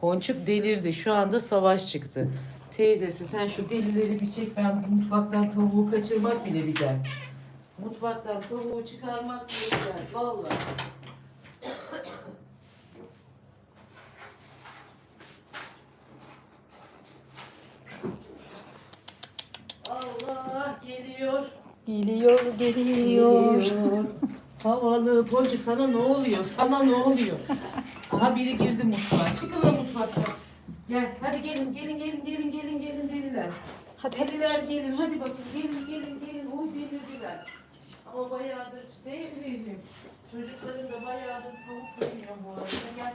Ponçuk delirdi. Şu anda savaş çıktı. Teyzesi sen şu delileri bir çek. Ben mutfaktan tavuğu kaçırmak bile bir dert. Mutfaktan tavuğu çıkarmak bile bir dert. Vallahi. Allah geliyor. Geliyor, geliyor. Geliyor. Havalı Ponçuk sana ne oluyor? Sana ne oluyor? Aha biri girdi mutfağa. Çıkın da mutfaktan. Gel hadi gelin gelin gelin gelin gelin gelin deliler. Hadi. Deliler gelin hadi bakın gelin gelin gelin. Oy delirdiler. Ama bayağıdır değil mi? Çocukların da bayağıdır tavuk yemiyor bu arada. Gel.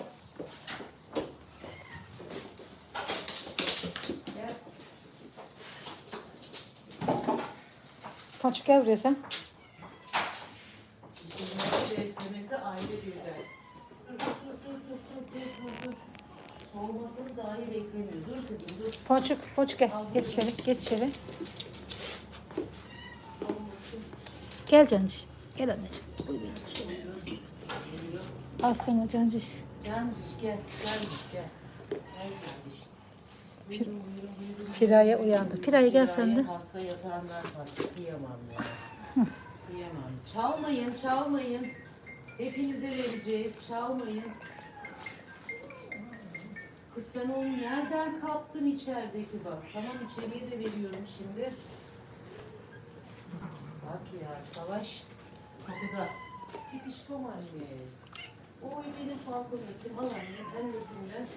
Gel. Ponçuk gel buraya sen. Beslemesi beslemesi ayrı bir dert. Dur dur dur dur dur dur dur dur. Soğumasını dahi beklemiyor. Dur kızım dur. Ponçuk gel. Geç içeri, geç içeri. Gel Canciş. Gel anneciğim. Uy benim. Al sana Canciş. Canciş gel. Canciş gel. Pir-. Piraye uyandı. Piraye gel sen de. Hasta yatağından kalktı. Kıyamam ya. Kıyamam. Çalmayın, çalmayın. Hepinize vereceğiz. Çalmayın. Kız sen onu nereden kaptın içerideki bak. Tamam içeriye de veriyorum şimdi. Bak ya savaş kapıda. Pipişkom anne. Oy benim falconetim. Al anne en öpümden.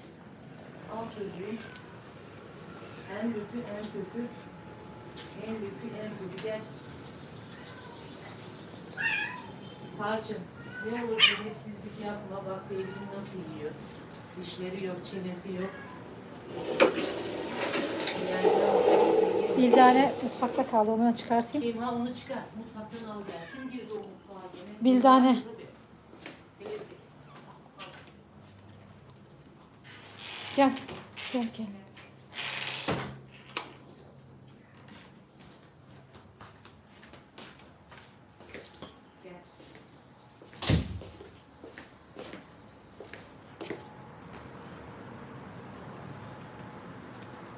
Al çocuğum. En kötü, en kötü. En kötü, en kötü. Gel. Tarçın, ne olur edepsizlik yapma. Bak devrim nasıl yiyor. Dişleri yok, çenesi yok. Bildane mutfakta kaldı. Onu çıkartayım. Kim ha onu çıkar. Mutfaktan al gel. Kim girdi o mutfağa gene? Gel. Gel gel. Gel.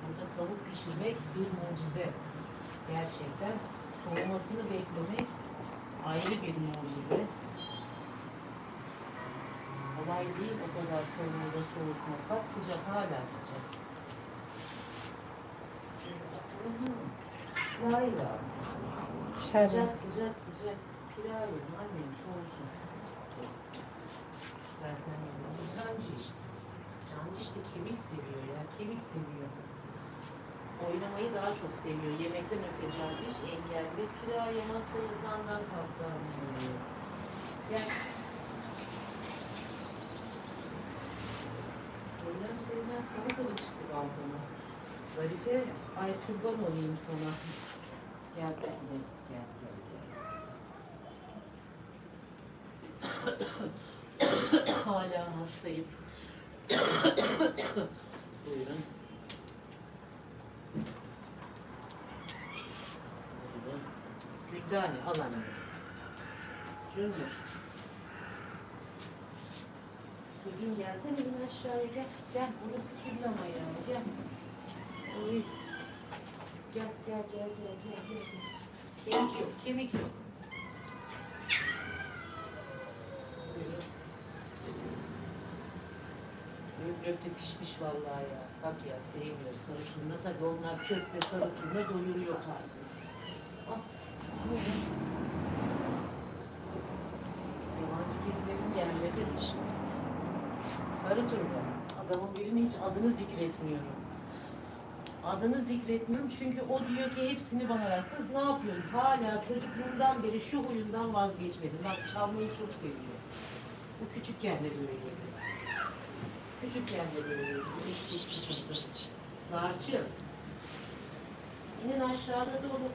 Burada tavuk pişirmek bir mucize. Gerçekten soğumasını beklemek ayrı bir mucize. Kolay da soğutmak. Bak sıcak hala sıcak. Layla. Şerbet. Sıcak sıcak sıcak. Pilavı annem soğusun. Zaten canciş. Canciş de kemik seviyor ya. Kemik seviyor. Oynamayı daha çok seviyor. Yemekten öte canciş engelli. Pilav yemezse yatağından kalktı. Gel. Sana da çıktı balkona. Zarife, ay kurban olayım sana. Gel gel gel gel. Hala hastayım. Buyurun. Güldane al anne. Junior. Çocuğum gelsene in aşağıya gel. Gel burası kirli ama ya. Gel. Oy. Gel gel gel gel gel gel. Kemik yok, kemik yok. De pişmiş vallahi ya. Bak ya sevmiyor sarı turna. Tabii onlar çöpte sarı turna doyuruyor tabii. Ah. Yabancı kedilerin gelmedi. Sarı turna. Adamın birinin hiç adını zikretmiyorum. Adını zikretmiyorum çünkü o diyor ki hepsini bana ver. Kız ne yapıyorsun? Hala çocukluğundan beri şu huyundan vazgeçmedim. Bak çalmayı çok seviyor. Bu küçükken de böyleydi. Küçükken de böyleydi. Narçın. İnin aşağıda dolu.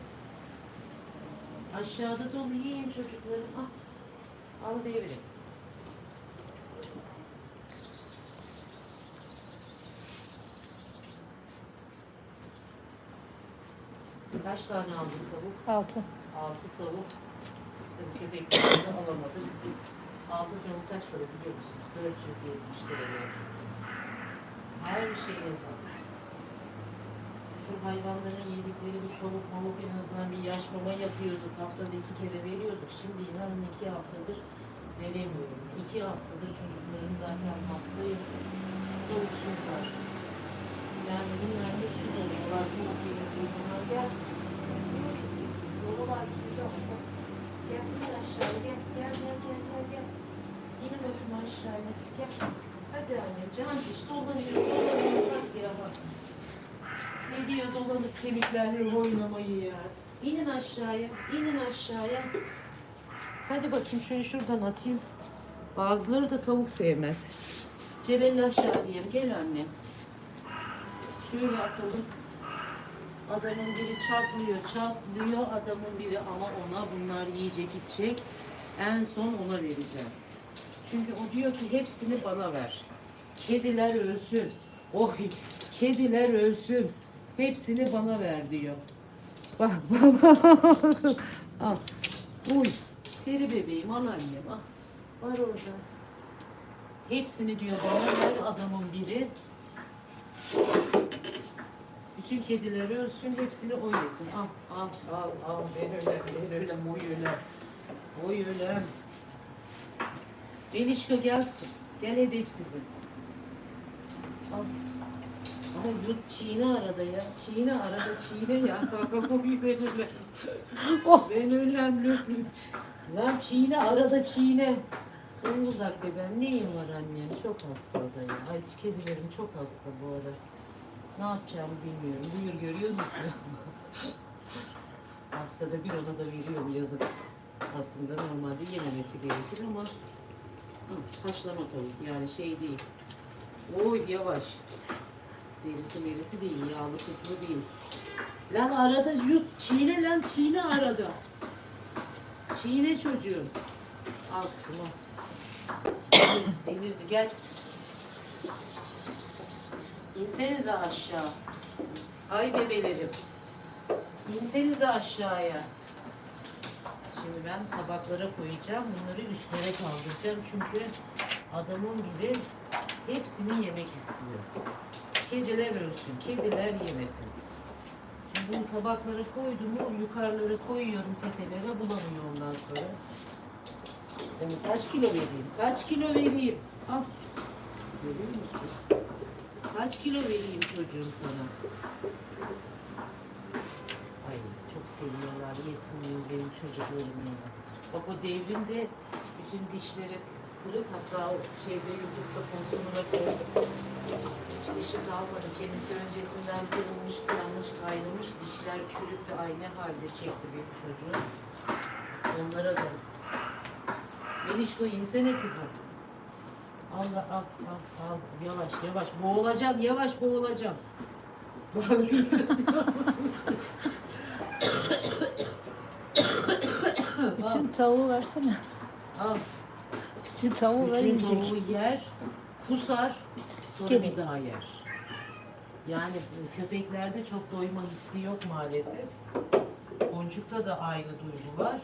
Aşağıda dolu yiyin çocuklarım. Ah. Al devre. Kaç tane aldın tavuk? Altı. Altı tavuk. Tabii köpekleri de alamadık. Altı tavuk kaç para biliyor musunuz? 470 lira verdim. şey yazar. Şu hayvanların yedikleri bir tavuk mamuk en azından bir yaş mama yapıyorduk. Haftada iki kere veriyorduk. Şimdi inanın iki haftadır veremiyorum. İki haftadır çocuklarım zaten hastayım. Tavuksuzlar. Yani bunlar mutsuz Hadi. Seviyor dolanıp kemiklerle oynamayı ya. İnin aşağıya, inin aşağıya. Hadi bakayım şöyle şuradan atayım. Bazıları da tavuk sevmez. Cebelli aşağı diyeyim. Gel anne. Şöyle atalım. Adamın biri çatlıyor, çatlıyor adamın biri ama ona bunlar yiyecek içecek. En son ona vereceğim. Çünkü o diyor ki hepsini bana ver. Kediler ölsün. Oy, kediler ölsün. Hepsini bana ver diyor. Bak bak bak. Al. Uy. Peri bebeğim al annem. Var orada. Hepsini diyor bana ver adamın biri. Bütün kediler ölsün, hepsini o yesin. Al, al, al, al. Ben ölem, ben ölem, oy ölem. Oy ölem. Delişka gelsin. Gel edepsizim. Al. Ama yut çiğne arada ya. Çiğne arada çiğne ya. Ben ölem. Oh. Ben ölem lütfen. Lan çiğne arada çiğne. Zonguldak be ben neyim var annem? Çok hasta da ya. Ay kedilerim çok hasta bu ara. Ne yapacağımı bilmiyorum. Buyur görüyor musun? Haftada bir ona da veriyorum yazık. Aslında normalde yememesi gerekir ama Hı, haşlama tavuk yani şey değil. Oy yavaş. Derisi merisi değil, yağlı kısmı değil. Lan arada yut, çiğne lan çiğne arada. Çiğne çocuğum. Al kızım al. Denirdi gel. Pıs pıs pıs pıs pıs pıs pıs. İnsenize aşağı. Ay bebelerim. İnsenize aşağıya. Şimdi ben tabaklara koyacağım. Bunları üstlere kaldıracağım. Çünkü adamın biri hepsini yemek istiyor. Kediler ölsün. Kediler yemesin. Şimdi bunu tabaklara koydum mu yukarılara koyuyorum tepelere bulamıyor ondan sonra. Yani kaç kilo vereyim? Kaç kilo vereyim? Al. Görüyor musun? Kaç kilo vereyim çocuğum sana? Ay çok seviyorlar. Yesin benim çocuklarım ya. Bak o devrimde bütün dişleri kırık. Hatta o şeyde YouTube'da postunu da koydum. Hiç dişi kalmadı. Çenesi öncesinden kırılmış, yanlış kaynamış. Dişler çürük ve aynı halde çekti bir çocuğu. Onlara da. Melişko insene kızım. Allah al al al yavaş yavaş boğulacaksın yavaş boğulacaksın. Bütün tavuğu versene. al. Bütün tavuğu ver Bütün yiyecek. tavuğu yer, kusar, sonra Gene. bir daha yer. Yani köpeklerde çok doyma hissi yok maalesef. Boncukta da aynı duygu var.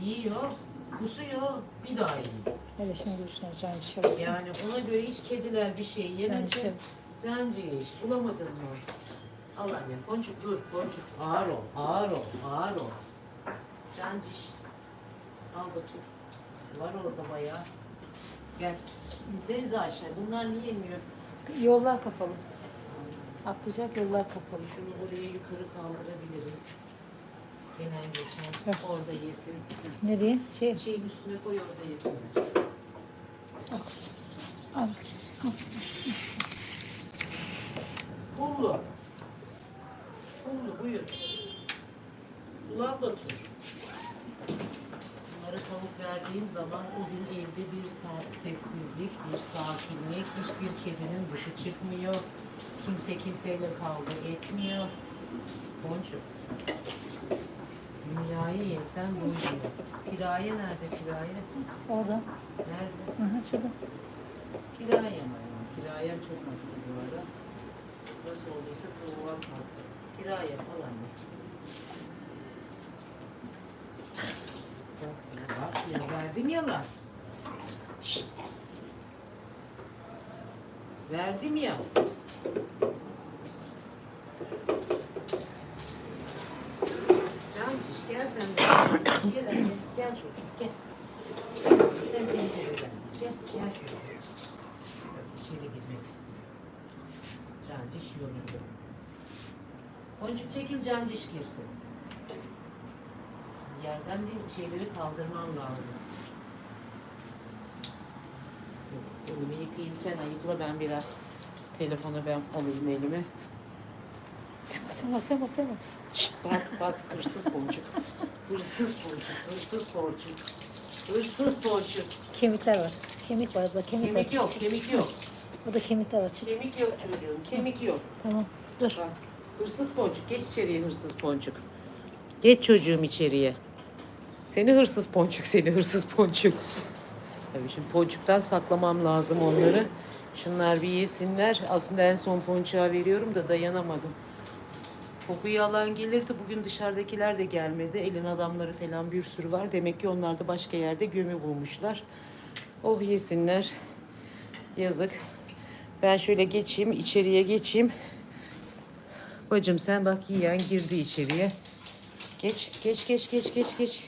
Yiyor, kusuyor, bir daha yiyor. Hele şimdi üstüne can. Yani ona göre hiç kediler bir şey yemesin. Cancıya iş bulamadın mı? Al anne, boncuk dur, boncuk. Ağır ol, ağır ol, ağır ol. Canciş. Al bakayım. Var orada bayağı. Gel, insenize aşağı. Bunlar niye inmiyor? Yollar kapalı. Atlayacak yollar kapalı. Şunu buraya yukarı kaldırabiliriz. Gelen geçen Evet. orada yesin. Nereye? Şey. Şeyin üstüne koy orada yesinler. Al. Al. Pullu. Pullu buyur. Ulan Batur. Bunlara tavuk verdiğim zaman o gün evde bir sessizlik, bir sakinlik, hiçbir kedinin gıkı çıkmıyor. Kimse kimseyle kavga etmiyor. Boncuk. Dünyayı yesen doymuyor. Piraye nerede piraye? Orada. Nerede? Hı hı, şurada. Kirayem ama. Kirayem çok hasta bu ara. Nasıl olduysa tavuğa kalktı. Kiraya falan mı? Bak ya, bak ya verdim yalan. Şşt. Verdim ya. Can iş gel sen de. Gel anne. Gel çocuk gel. Sen tencereden. Gel gel çocuğum. Yok, İçeri girmek istiyor. Can diş yoruldu. Boncuk çekil can diş girsin. Yerden değil şeyleri kaldırmam lazım. Elimi yıkayayım sen ayıkla ben biraz telefonu ben alayım elime. Sema sema sema sema. Şşt bak bak hırsız boncuk. Hırsız boncuk, hırsız boncuk. Hırsız boncuk. Kemikler var. Kemik var da kemik, var. Kemik Çık, yok, çık. kemik yok. O da kemikler var. Çık. Kemik yok çocuğum, kemik yok. Tamam. Dur. Bak, hırsız boncuk, geç içeriye hırsız boncuk. Geç çocuğum içeriye. Seni hırsız ponçuk, seni hırsız ponçuk. Tabii şimdi ponçuktan saklamam lazım onları. Şunlar bir yesinler. Aslında en son ponçuğa veriyorum da dayanamadım. Kokuyu alan gelirdi. Bugün dışarıdakiler de gelmedi. Elin adamları falan bir sürü var. Demek ki onlar da başka yerde gömü bulmuşlar. Oh yesinler. Yazık. Ben şöyle geçeyim, içeriye geçeyim. Bacım sen bak yiyen girdi içeriye. Geç, geç, geç, geç, geç, geç.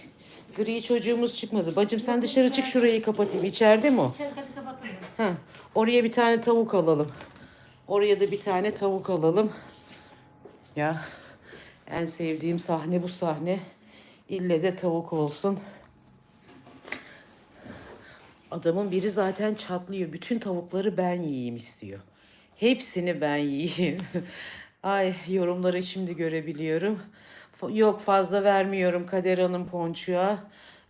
Gri çocuğumuz çıkmadı. Bacım sen dışarı çık şurayı kapatayım. İçeride mi o? İçeri kapıyı kapattın mı? Ha, oraya bir tane tavuk alalım. Oraya da bir tane tavuk alalım. Ya en sevdiğim sahne bu sahne. İlle de tavuk olsun. Adamın biri zaten çatlıyor. Bütün tavukları ben yiyeyim istiyor. Hepsini ben yiyeyim. Ay yorumları şimdi görebiliyorum. Yok fazla vermiyorum Kader Hanım ponçuğa.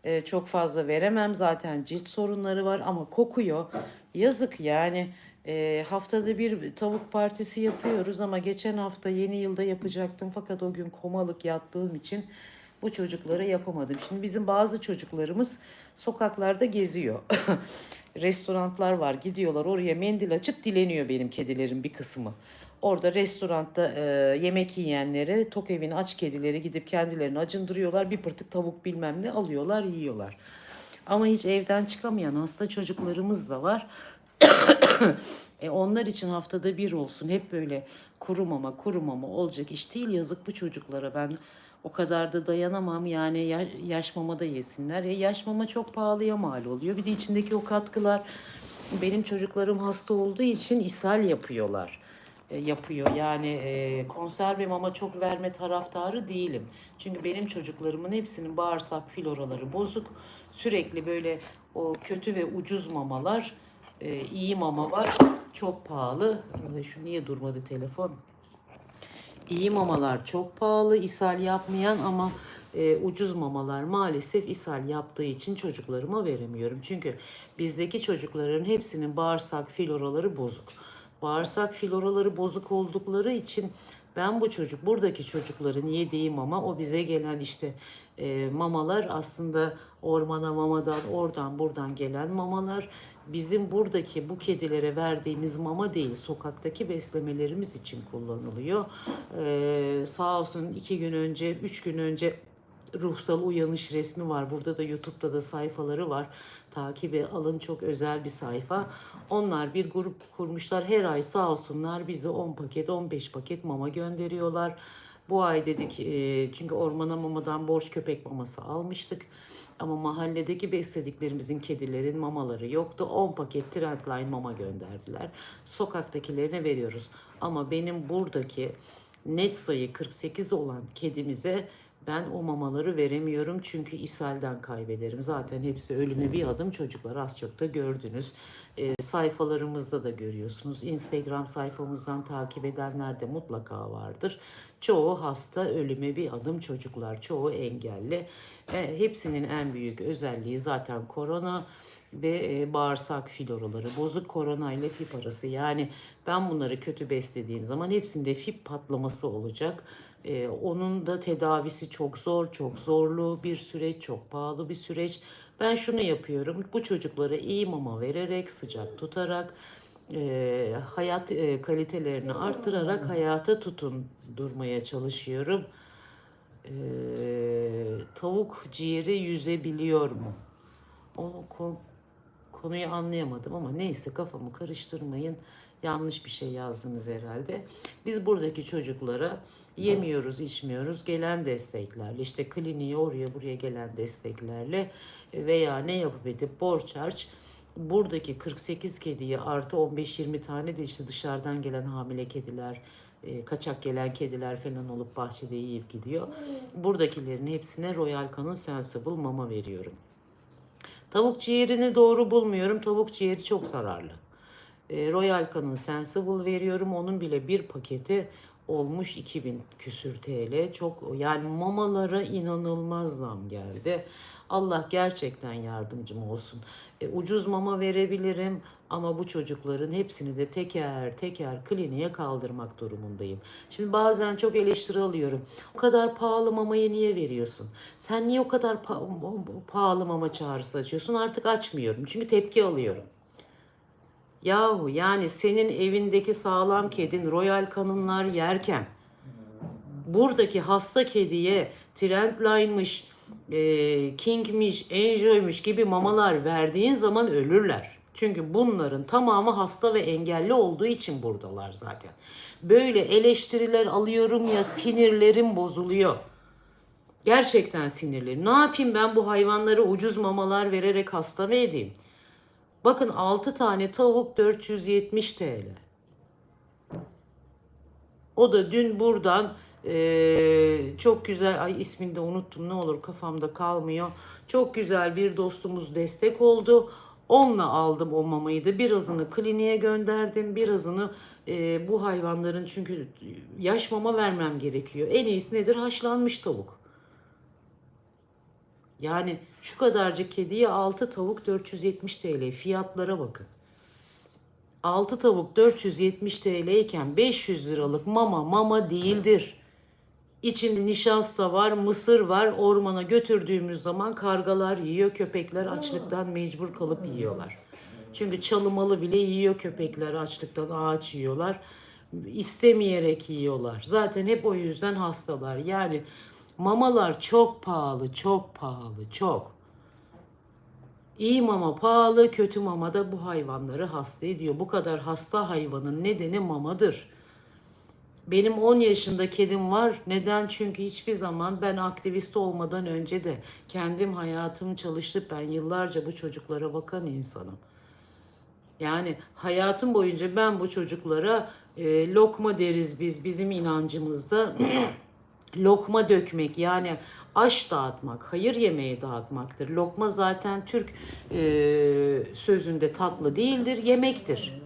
Ee, çok fazla veremem zaten cilt sorunları var ama kokuyor. Yazık yani. Ee, haftada bir tavuk partisi yapıyoruz ama geçen hafta yeni yılda yapacaktım fakat o gün komalık yattığım için bu çocuklara yapamadım. Şimdi bizim bazı çocuklarımız sokaklarda geziyor. Restoranlar var gidiyorlar oraya mendil açıp dileniyor benim kedilerin bir kısmı. Orada restoranda e, yemek yiyenlere tok evin aç kedileri gidip kendilerini acındırıyorlar. Bir pırtık tavuk bilmem ne alıyorlar yiyorlar. Ama hiç evden çıkamayan hasta çocuklarımız da var. e onlar için haftada bir olsun. Hep böyle kuru mama kuru mama olacak iş değil. Yazık bu çocuklara ben o kadar da dayanamam. Yani ya- yaş mama da yesinler. E yaş çok pahalıya mal oluyor. Bir de içindeki o katkılar benim çocuklarım hasta olduğu için ishal yapıyorlar. E, yapıyor. Yani e, konserve mama çok verme taraftarı değilim. Çünkü benim çocuklarımın hepsinin bağırsak floraları bozuk. Sürekli böyle o kötü ve ucuz mamalar, e, iyi mama var. Çok pahalı. E, Şu niye durmadı telefon? İyi mamalar çok pahalı, ishal yapmayan ama e, ucuz mamalar maalesef ishal yaptığı için çocuklarıma veremiyorum. Çünkü bizdeki çocukların hepsinin bağırsak floraları bozuk. Bağırsak floraları bozuk oldukları için ben bu çocuk, buradaki çocukların yediği mama o bize gelen işte e, mamalar aslında ormana mamadan oradan buradan gelen mamalar bizim buradaki bu kedilere verdiğimiz mama değil sokaktaki beslemelerimiz için kullanılıyor. Ee, sağ olsun iki gün önce, üç gün önce ruhsal uyanış resmi var. Burada da YouTube'da da sayfaları var. Takibe alın çok özel bir sayfa. Onlar bir grup kurmuşlar. Her ay sağ olsunlar bize 10 paket, 15 paket mama gönderiyorlar. Bu ay dedik e, çünkü ormana mamadan borç köpek maması almıştık. Ama mahalledeki beslediklerimizin kedilerin mamaları yoktu. 10 paket Trendline mama gönderdiler. Sokaktakilerine veriyoruz. Ama benim buradaki net sayı 48 olan kedimize ben o mamaları veremiyorum çünkü ishalden kaybederim. Zaten hepsi ölüme bir adım çocuklar az çok da gördünüz. E, sayfalarımızda da görüyorsunuz. Instagram sayfamızdan takip edenler de mutlaka vardır. Çoğu hasta ölüme bir adım çocuklar. Çoğu engelli. E, hepsinin en büyük özelliği zaten korona ve e, bağırsak floraları. Bozuk korona ile fip arası. Yani ben bunları kötü beslediğim zaman hepsinde fip patlaması olacak. Ee, onun da tedavisi çok zor, çok zorlu bir süreç, çok pahalı bir süreç. Ben şunu yapıyorum, bu çocuklara iyi mama vererek, sıcak tutarak, e, hayat e, kalitelerini artırarak hayata tutundurmaya çalışıyorum. Ee, tavuk ciğeri yüzebiliyor mu? O ko- konuyu anlayamadım ama neyse kafamı karıştırmayın. Yanlış bir şey yazdınız herhalde. Biz buradaki çocuklara yemiyoruz, içmiyoruz. Gelen desteklerle, işte kliniğe oraya buraya gelen desteklerle veya ne yapıp edip borç harç buradaki 48 kediye artı 15-20 tane de işte dışarıdan gelen hamile kediler, e, kaçak gelen kediler falan olup bahçede yiyip gidiyor. Buradakilerin hepsine Royal Canin Sensible mama veriyorum. Tavuk ciğerini doğru bulmuyorum. Tavuk ciğeri çok zararlı. E, Royal Canin Sensible veriyorum. Onun bile bir paketi olmuş 2000 küsür TL. Çok yani mamalara inanılmaz zam geldi. Allah gerçekten yardımcım olsun. E, ucuz mama verebilirim ama bu çocukların hepsini de teker teker kliniğe kaldırmak durumundayım. Şimdi bazen çok eleştiri alıyorum. O kadar pahalı mamayı niye veriyorsun? Sen niye o kadar pa- pahalı mama çağrısı açıyorsun? Artık açmıyorum. Çünkü tepki alıyorum. Yahu yani senin evindeki sağlam kedin royal kanınlar yerken buradaki hasta kediye Trendline'mış, e, King'miş, Enjoy'muş gibi mamalar verdiğin zaman ölürler. Çünkü bunların tamamı hasta ve engelli olduğu için buradalar zaten. Böyle eleştiriler alıyorum ya sinirlerim bozuluyor. Gerçekten sinirlerim. Ne yapayım ben bu hayvanlara ucuz mamalar vererek hasta mı edeyim? Bakın 6 tane tavuk 470 TL. O da dün buradan eee, çok güzel, ay ismini de unuttum ne olur kafamda kalmıyor. Çok güzel bir dostumuz destek oldu. Onunla aldım o mamayı da birazını kliniğe gönderdim. Birazını eee, bu hayvanların çünkü yaş mama vermem gerekiyor. En iyisi nedir? Haşlanmış tavuk. Yani şu kadarcık kediye 6 tavuk 470 TL. Fiyatlara bakın. 6 tavuk 470 TL iken 500 liralık mama mama değildir. İçinde nişasta var, mısır var. Ormana götürdüğümüz zaman kargalar yiyor, köpekler açlıktan mecbur kalıp yiyorlar. Çünkü çalımalı bile yiyor köpekler açlıktan ağaç yiyorlar. İstemeyerek yiyorlar. Zaten hep o yüzden hastalar. Yani mamalar çok pahalı, çok pahalı, çok. İyi mama pahalı, kötü mama da bu hayvanları hasta ediyor. Bu kadar hasta hayvanın nedeni mamadır. Benim 10 yaşında kedim var. Neden? Çünkü hiçbir zaman ben aktivist olmadan önce de kendim hayatımı çalışıp ben yıllarca bu çocuklara bakan insanım. Yani hayatım boyunca ben bu çocuklara e, lokma deriz biz bizim inancımızda. lokma dökmek yani aş dağıtmak, hayır yemeği dağıtmaktır. Lokma zaten Türk e, sözünde tatlı değildir, yemektir.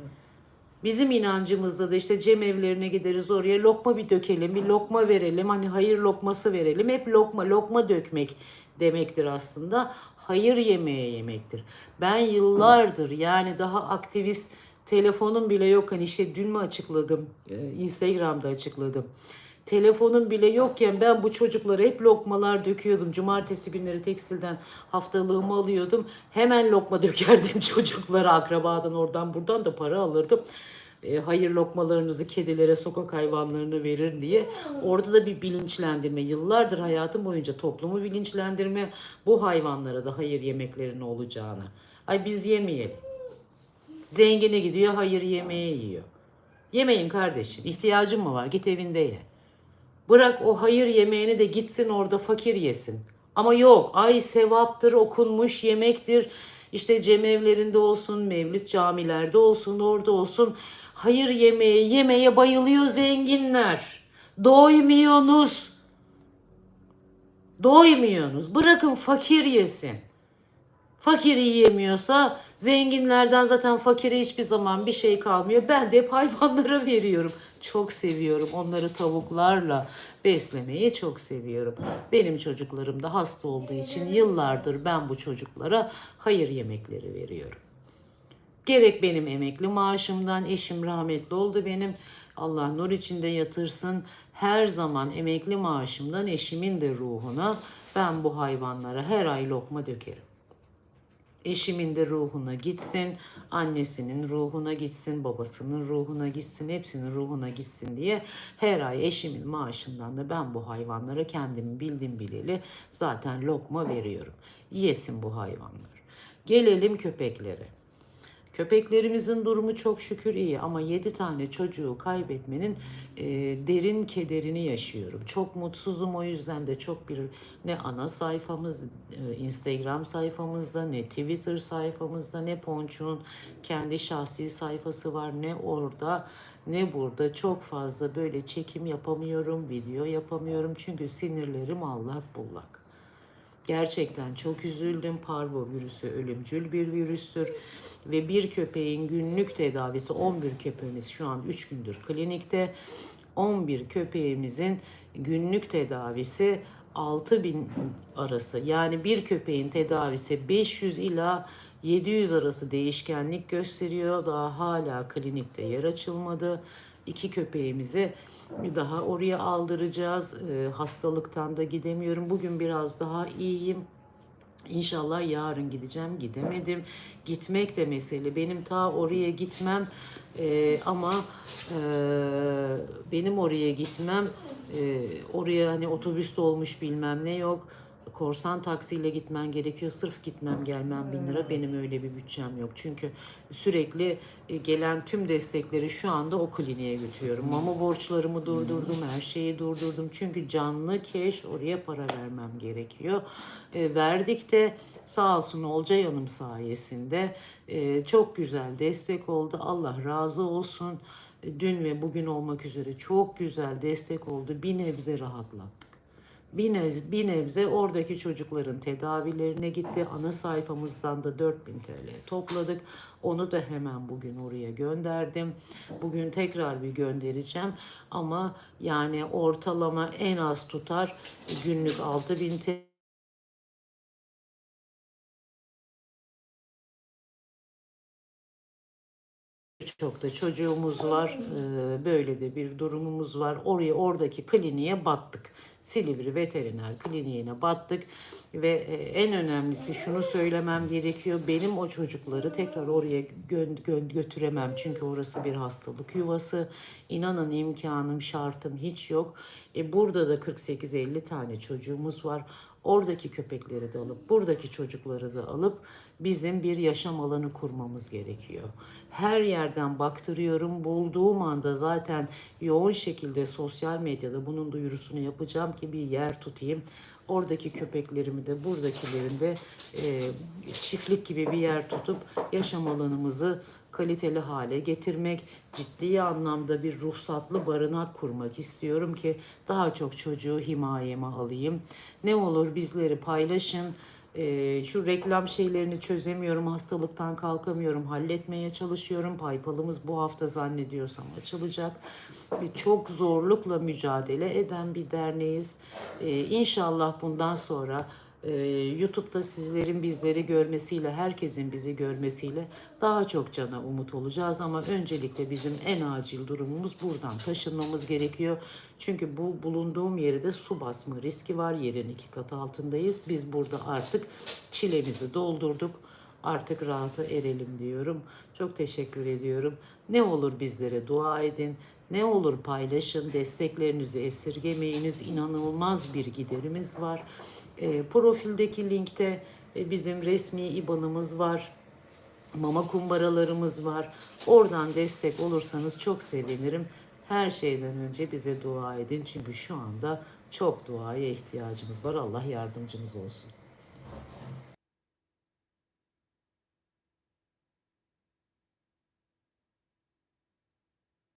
Bizim inancımızda da işte cem evlerine gideriz oraya lokma bir dökelim, bir lokma verelim. Hani hayır lokması verelim. Hep lokma, lokma dökmek demektir aslında. Hayır yemeğe yemektir. Ben yıllardır yani daha aktivist telefonum bile yok. Hani işte dün mü açıkladım? Ee, Instagram'da açıkladım. Telefonum bile yokken ben bu çocuklara hep lokmalar döküyordum. Cumartesi günleri tekstilden haftalığımı alıyordum. Hemen lokma dökerdim çocuklara akrabadan oradan buradan da para alırdım. E, hayır lokmalarınızı kedilere, sokak hayvanlarına verir diye. Orada da bir bilinçlendirme. Yıllardır hayatım boyunca toplumu bilinçlendirme. Bu hayvanlara da hayır yemeklerinin olacağını. Ay biz yemeyelim. Zengine gidiyor hayır yemeği yiyor. Yemeyin kardeşim. İhtiyacın mı var? Git evinde ye. Bırak o hayır yemeğini de gitsin orada fakir yesin. Ama yok ay sevaptır okunmuş yemektir. İşte cemevlerinde olsun, mevlüt camilerde olsun, orada olsun. Hayır yemeği yemeye bayılıyor zenginler. Doymuyorsunuz. Doymuyorsunuz. Bırakın fakir yesin. Fakir yiyemiyorsa zenginlerden zaten fakire hiçbir zaman bir şey kalmıyor. Ben de hep hayvanlara veriyorum. Çok seviyorum. Onları tavuklarla beslemeyi çok seviyorum. Benim çocuklarım da hasta olduğu için yıllardır ben bu çocuklara hayır yemekleri veriyorum. Gerek benim emekli maaşımdan, eşim rahmetli oldu benim. Allah nur içinde yatırsın. Her zaman emekli maaşımdan eşimin de ruhuna ben bu hayvanlara her ay lokma dökerim. Eşimin de ruhuna gitsin, annesinin ruhuna gitsin, babasının ruhuna gitsin, hepsinin ruhuna gitsin diye her ay eşimin maaşından da ben bu hayvanlara kendimi bildim bileli zaten lokma veriyorum. Yesin bu hayvanlar. Gelelim köpeklere. Köpeklerimizin durumu çok şükür iyi ama 7 tane çocuğu kaybetmenin e, derin kederini yaşıyorum. Çok mutsuzum o yüzden de çok bir ne ana sayfamız, e, Instagram sayfamızda, ne Twitter sayfamızda, ne Ponçuk'un kendi şahsi sayfası var, ne orada ne burada çok fazla böyle çekim yapamıyorum, video yapamıyorum çünkü sinirlerim allak bullak. Gerçekten çok üzüldüm. Parvo virüsü ölümcül bir virüstür. Ve bir köpeğin günlük tedavisi 11 köpeğimiz şu an 3 gündür klinikte. 11 köpeğimizin günlük tedavisi 6000 arası. Yani bir köpeğin tedavisi 500 ila 700 arası değişkenlik gösteriyor. Daha hala klinikte yer açılmadı. İki köpeğimizi daha oraya aldıracağız. Ee, hastalıktan da gidemiyorum. Bugün biraz daha iyiyim. İnşallah yarın gideceğim. Gidemedim. Gitmek de mesele. Benim ta oraya gitmem e, ama e, benim oraya gitmem e, oraya hani otobüs dolmuş bilmem ne yok. Korsan taksiyle gitmen gerekiyor. Sırf gitmem gelmem bin lira. Benim öyle bir bütçem yok. Çünkü sürekli e, gelen tüm destekleri şu anda o kliniğe götürüyorum. Mama borçlarımı durdurdum. Her şeyi durdurdum. Çünkü canlı keş oraya para vermem gerekiyor. E, verdik de sağ olsun Olcay Hanım sayesinde e, çok güzel destek oldu. Allah razı olsun. E, Dün ve bugün olmak üzere çok güzel destek oldu. Bir nebze rahatlattık. Bir, nez, bir nebze oradaki çocukların tedavilerine gitti. Ana sayfamızdan da 4000 TL topladık. Onu da hemen bugün oraya gönderdim. Bugün tekrar bir göndereceğim. Ama yani ortalama en az tutar günlük 6000 TL. Çok da çocuğumuz var. Ee, Böyle de bir durumumuz var. Oraya oradaki kliniğe battık. Silivri Veteriner Kliniğine battık. Ve e, en önemlisi şunu söylemem gerekiyor. Benim o çocukları tekrar oraya gö- gö- götüremem. Çünkü orası bir hastalık yuvası. İnanın imkanım, şartım hiç yok. E, burada da 48-50 tane çocuğumuz var. Oradaki köpekleri de alıp, buradaki çocukları da alıp bizim bir yaşam alanı kurmamız gerekiyor. Her yerden baktırıyorum. Bulduğum anda zaten yoğun şekilde sosyal medyada bunun duyurusunu yapacağım ki bir yer tutayım. Oradaki köpeklerimi de buradakilerin de e, çiftlik gibi bir yer tutup yaşam alanımızı kaliteli hale getirmek, ciddi anlamda bir ruhsatlı barınak kurmak istiyorum ki daha çok çocuğu himayeme alayım. Ne olur bizleri paylaşın. Ee, şu reklam şeylerini çözemiyorum, hastalıktan kalkamıyorum, halletmeye çalışıyorum. Paypalımız bu hafta zannediyorsam açılacak. Ve çok zorlukla mücadele eden bir derneğiz. Ee, inşallah bundan sonra e, YouTube'da sizlerin bizleri görmesiyle, herkesin bizi görmesiyle daha çok cana umut olacağız. Ama öncelikle bizim en acil durumumuz buradan taşınmamız gerekiyor. Çünkü bu bulunduğum yerde su basma riski var. Yerin iki katı altındayız. Biz burada artık çilemizi doldurduk. Artık rahata erelim diyorum. Çok teşekkür ediyorum. Ne olur bizlere dua edin. Ne olur paylaşın. Desteklerinizi esirgemeyiniz. İnanılmaz bir giderimiz var. E, profildeki linkte e, bizim resmi IBAN'ımız var. Mama kumbaralarımız var. Oradan destek olursanız çok sevinirim. Her şeyden önce bize dua edin. Çünkü şu anda çok duaya ihtiyacımız var. Allah yardımcımız olsun.